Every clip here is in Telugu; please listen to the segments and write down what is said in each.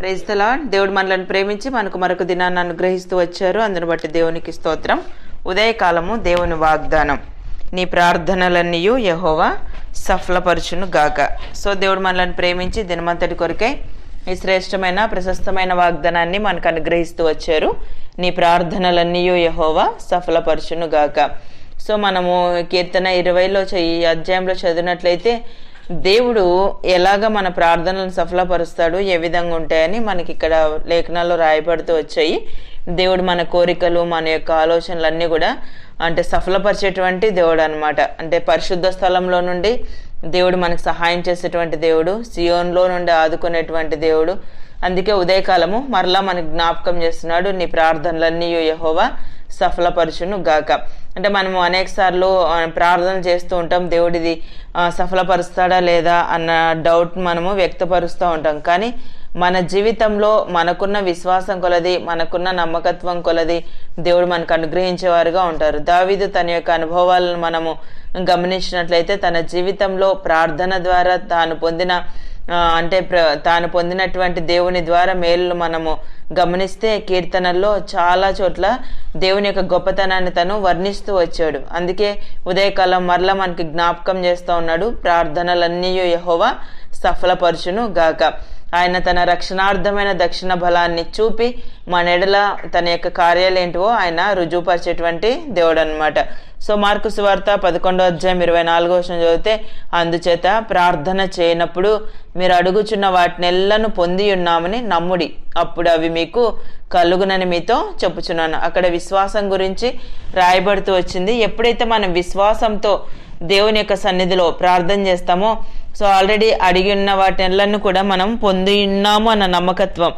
ప్రేస్తలా దేవుడు మనలను ప్రేమించి మనకు మరొక దినాన్ని అనుగ్రహిస్తూ వచ్చారు. అందును బట్టి దేవునికి స్తోత్రం. ఉదయకాలము దేవుని వాగ్దానం. నీ ప్రార్థనలన్నీయు యహోవా సఫలపరచును గాక. సో దేవుడు మనలను ప్రేమించి దినమంతటి కొరకై ఈ శ్రేష్టమైన ప్రశస్తమైన వాగ్దానాన్ని మనకు అనుగ్రహిస్తూ వచ్చారు. నీ ప్రార్థనలన్నీయు యహోవా సఫలపరచును గాక. సో మనము కీర్తన ఇరవైలో ఈ అధ్యాయంలో చదివినట్లయితే దేవుడు ఎలాగ మన ప్రార్థనలను సఫలపరుస్తాడు ఏ విధంగా ఉంటాయని మనకి ఇక్కడ లేఖనాల్లో రాయబడుతూ వచ్చాయి. దేవుడు మన కోరికలు మన యొక్క ఆలోచనలు అన్నీ కూడా అంటే సఫలపరిచేటువంటి దేవుడు అనమాట అంటే పరిశుద్ధ స్థలంలో నుండి దేవుడు మనకు సహాయం చేసేటువంటి దేవుడు సియోన్లో నుండి ఆదుకునేటువంటి దేవుడు. అందుకే ఉదయకాలము మరలా మనకు జ్ఞాపకం చేస్తున్నాడు నీ ప్రార్థనలన్నీ యహోవా. సఫలపరచును గాక. అంటే మనము అనేక సార్లు ప్రార్థన చేస్తూ ఉంటాం దేవుడిది సఫలపరుస్తాడా లేదా అన్న డౌట్ మనము వ్యక్తపరుస్తూ ఉంటాం. కానీ మన జీవితంలో మనకున్న విశ్వాసం కొలది మనకున్న నమ్మకత్వం కొలది దేవుడు మనకు అనుగ్రహించేవారుగా ఉంటారు. దావీదు తన యొక్క అనుభవాలను మనము గమనించినట్లయితే తన జీవితంలో ప్రార్థన ద్వారా తాను పొందిన అంటే ప్ర తాను పొందినటువంటి దేవుని ద్వారా మేలు మనము గమనిస్తే కీర్తనల్లో చాలా చోట్ల దేవుని యొక్క గొప్పతనాన్ని తను వర్ణిస్తూ వచ్చాడు. అందుకే ఉదయకాలం మరలా మనకి జ్ఞాపకం చేస్తూ ఉన్నాడు. ప్రార్థనలన్నీ యహోవా సఫలపరచును గాక. ఆయన తన రక్షణార్థమైన దక్షిణ బలాన్ని చూపి మన ఎడల తన యొక్క కార్యాలు ఏంటివో ఆయన రుజువుపరిచేటువంటి దేవుడు అనమాట సో మార్కు సువార్త పదకొండో అధ్యాయం ఇరవై నాలుగో వచ్చిన చదివితే అందుచేత ప్రార్థన చేయనప్పుడు మీరు అడుగుచున్న వాటినెల్లను పొంది ఉన్నామని నమ్ముడి. అప్పుడు అవి మీకు కలుగునని మీతో చెప్పుచున్నాను. అక్కడ విశ్వాసం గురించి రాయబడుతూ వచ్చింది. ఎప్పుడైతే మనం విశ్వాసంతో దేవుని యొక్క సన్నిధిలో ప్రార్థన చేస్తామో సో ఆల్రెడీ అడిగి ఉన్న వాటిలను కూడా మనం పొంది ఉన్నాము అన్న నమ్మకత్వం.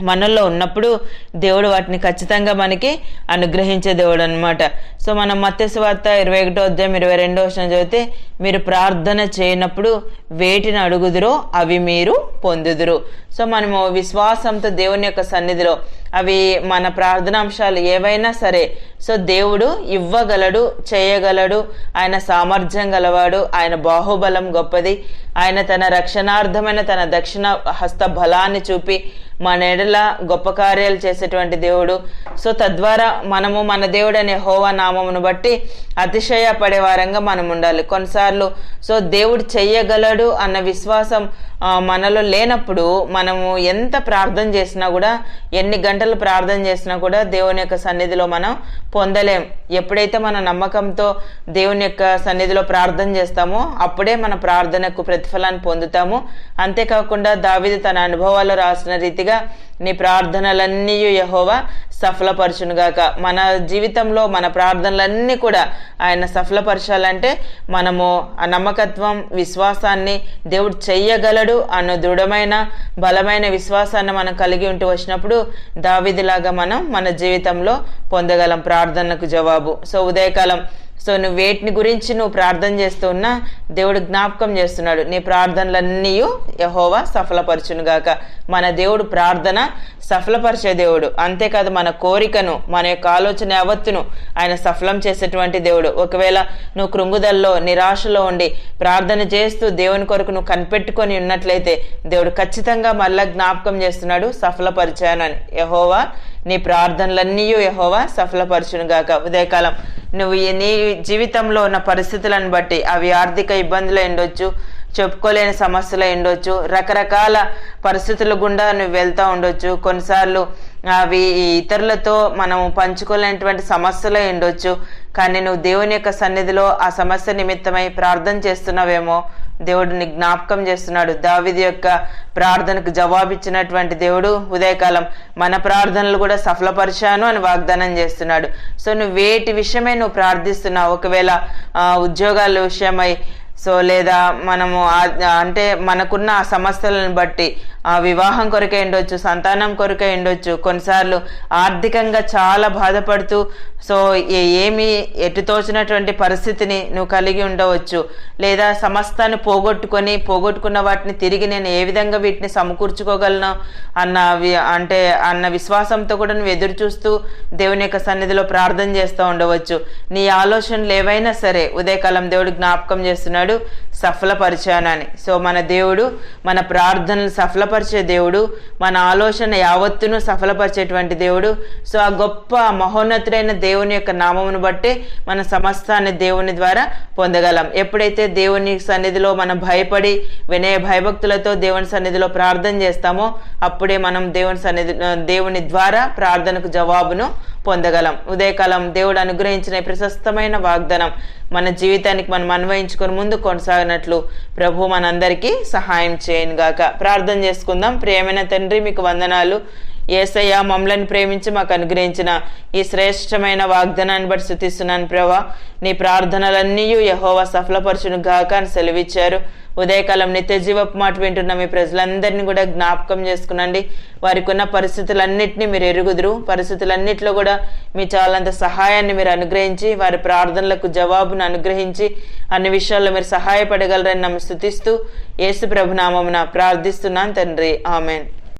మనల్లో ఉన్నప్పుడు దేవుడు వాటిని ఖచ్చితంగా మనకి అనుగ్రహించే దేవుడు అనమాట సో మనం మత్స్య వార్త ఇరవై ఒకటో అధ్యాయం ఇరవై రెండో వచ్చిన చదివితే మీరు ప్రార్థన చేయనప్పుడు వేటిని అడుగుదురో అవి మీరు పొందుదురు. సో మనము విశ్వాసంతో దేవుని యొక్క సన్నిధిలో అవి మన ప్రార్థనాంశాలు ఏవైనా సరే సో దేవుడు ఇవ్వగలడు చేయగలడు ఆయన సామర్థ్యం గలవాడు ఆయన బాహుబలం గొప్పది ఆయన తన రక్షణార్థమైన తన దక్షిణ హస్త బలాన్ని చూపి మన ఎడల గొప్ప కార్యాలు చేసేటువంటి దేవుడు. సో తద్వారా మనము మన దేవుడు అనే హోవా నామమును బట్టి అతిశయపడే వారంగా మనం ఉండాలి కొన్నిసార్లు సో దేవుడు చెయ్యగలడు అన్న విశ్వాసం మనలో లేనప్పుడు మనము ఎంత ప్రార్థన చేసినా కూడా ఎన్ని గంటలు ప్రార్థన చేసినా కూడా దేవుని యొక్క సన్నిధిలో మనం పొందలేం. ఎప్పుడైతే మన నమ్మకంతో దేవుని యొక్క సన్నిధిలో ప్రార్థన చేస్తామో అప్పుడే మన ప్రార్థనకు ప్రతిఫలాన్ని పొందుతాము. అంతేకాకుండా దావిది తన అనుభవాల్లో రాసిన రీతిగా నీ ప్రార్థనలన్నీ యహోవా సఫలపరచునుగాక. మన జీవితంలో మన ప్రార్థనలన్నీ కూడా ఆయన సఫలపరచాలంటే మనము ఆ నమ్మకత్వం విశ్వాసాన్ని దేవుడు చెయ్యగలడు అన్న దృఢమైన బలమైన విశ్వాసాన్ని మనం కలిగి ఉంటూ వచ్చినప్పుడు దావిదిలాగా మనం మన జీవితంలో పొందగలం ప్రార్థనకు జవాబు. సో ఉదయకాలం సో నువ్వు వేటిని గురించి నువ్వు ప్రార్థన చేస్తూ ఉన్నా దేవుడు జ్ఞాపకం చేస్తున్నాడు. నీ ప్రార్థనలన్నీ యహోవా సఫలపరచును గాక. మన దేవుడు ప్రార్థన సఫలపరిచే దేవుడు. అంతేకాదు మన కోరికను మన యొక్క ఆలోచన యావత్తును ఆయన సఫలం చేసేటువంటి దేవుడు. ఒకవేళ నువ్వు కృంగుదల్లో నిరాశలో ఉండి ప్రార్థన చేస్తూ దేవుని కొరకు నువ్వు కనిపెట్టుకొని ఉన్నట్లయితే దేవుడు ఖచ్చితంగా మళ్ళా జ్ఞాపకం చేస్తున్నాడు సఫలపరిచానని యహోవా నీ ప్రార్థనలన్నీ యహోవా సఫలపరచునుగాక. ఉదయకాలం నువ్వు నీ జీవితంలో ఉన్న పరిస్థితులను బట్టి అవి ఆర్థిక ఇబ్బందులు ఉండొచ్చు చెప్పుకోలేని సమస్యలు ఉండొచ్చు రకరకాల పరిస్థితుల గుండా నువ్వు వెళ్తూ ఉండొచ్చు. కొన్నిసార్లు అవి ఇతరులతో మనము పంచుకోలేనటువంటి సమస్యలు ఉండొచ్చు. కానీ నువ్వు దేవుని యొక్క సన్నిధిలో ఆ సమస్య నిమిత్తమై ప్రార్థన చేస్తున్నావేమో దేవుడిని జ్ఞాపకం చేస్తున్నాడు. దావిది యొక్క ప్రార్థనకు జవాబిచ్చినటువంటి దేవుడు ఉదయకాలం మన ప్రార్థనలు కూడా సఫలపరిచాను అని వాగ్దానం చేస్తున్నాడు. సో నువ్వు వేటి విషయమై నువ్వు ప్రార్థిస్తున్నావు? ఒకవేళ ఉద్యోగాల విషయమై సో లేదా మనము అంటే మనకున్న ఆ సమస్యలను బట్టి ఆ వివాహం కొరకే ఉండొచ్చు సంతానం కొరకే ఉండొచ్చు. కొన్నిసార్లు ఆర్థికంగా చాలా బాధపడుతూ సో ఏమి ఎటు తోచినటువంటి పరిస్థితిని నువ్వు కలిగి ఉండవచ్చు. లేదా సమస్తాన్ని పోగొట్టుకొని పోగొట్టుకున్న వాటిని తిరిగి నేను ఏ విధంగా వీటిని సమకూర్చుకోగలను అన్న అంటే అన్న విశ్వాసంతో కూడా నువ్వు ఎదురు చూస్తూ దేవుని యొక్క సన్నిధిలో ప్రార్థన చేస్తూ ఉండవచ్చు. నీ ఆలోచనలు ఏవైనా సరే ఉదయకాలం దేవుడు జ్ఞాపకం చేస్తున్నాడు సఫలపరిచానని. సో మన దేవుడు మన ప్రార్థనలు సఫల సఫలపరిచే దేవుడు మన ఆలోచన యావత్తును సఫలపరిచేటువంటి దేవుడు. సో ఆ గొప్ప మహోన్నతుడైన దేవుని యొక్క నామమును బట్టి మన సమస్తాన్ని దేవుని ద్వారా పొందగలం. ఎప్పుడైతే దేవుని సన్నిధిలో మనం భయపడి వినయ భయభక్తులతో దేవుని సన్నిధిలో ప్రార్థన చేస్తామో అప్పుడే మనం దేవుని సన్నిధి దేవుని ద్వారా ప్రార్థనకు జవాబును పొందగలం. ఉదయకాలం దేవుడు అనుగ్రహించిన ప్రశస్తమైన వాగ్దానం మన జీవితానికి మనం అన్వయించుకొని ముందు కొనసాగినట్లు ప్రభు మనందరికీ సహాయం చేయను గాక. ప్రార్థన చేసుకుందాం. ప్రియమైన తండ్రి మీకు వందనాలు. ఏసయ్య మమ్మల్ని ప్రేమించి మాకు అనుగ్రహించిన ఈ శ్రేష్టమైన వాగ్దానాన్ని బట్టి స్థుతిస్తున్నాను ప్రభా. నీ ప్రార్థనలన్నీ యహోవా సఫలపరచును గాక అని సెలవిచ్చారు. ఉదయకాలం నిత్యజీవపు మాట వింటున్న మీ ప్రజలందరినీ కూడా జ్ఞాపకం చేసుకునండి. వారికి ఉన్న పరిస్థితులన్నింటినీ మీరు ఎరుగుదురు. పరిస్థితులన్నింటిలో కూడా మీ చాలంత సహాయాన్ని మీరు అనుగ్రహించి వారి ప్రార్థనలకు జవాబును అనుగ్రహించి అన్ని విషయాల్లో మీరు సహాయపడగలరని నన్ను స్థుతిస్తూ యేసు ప్రభునామమున ప్రార్థిస్తున్నాను తండ్రి. ఆమెన్.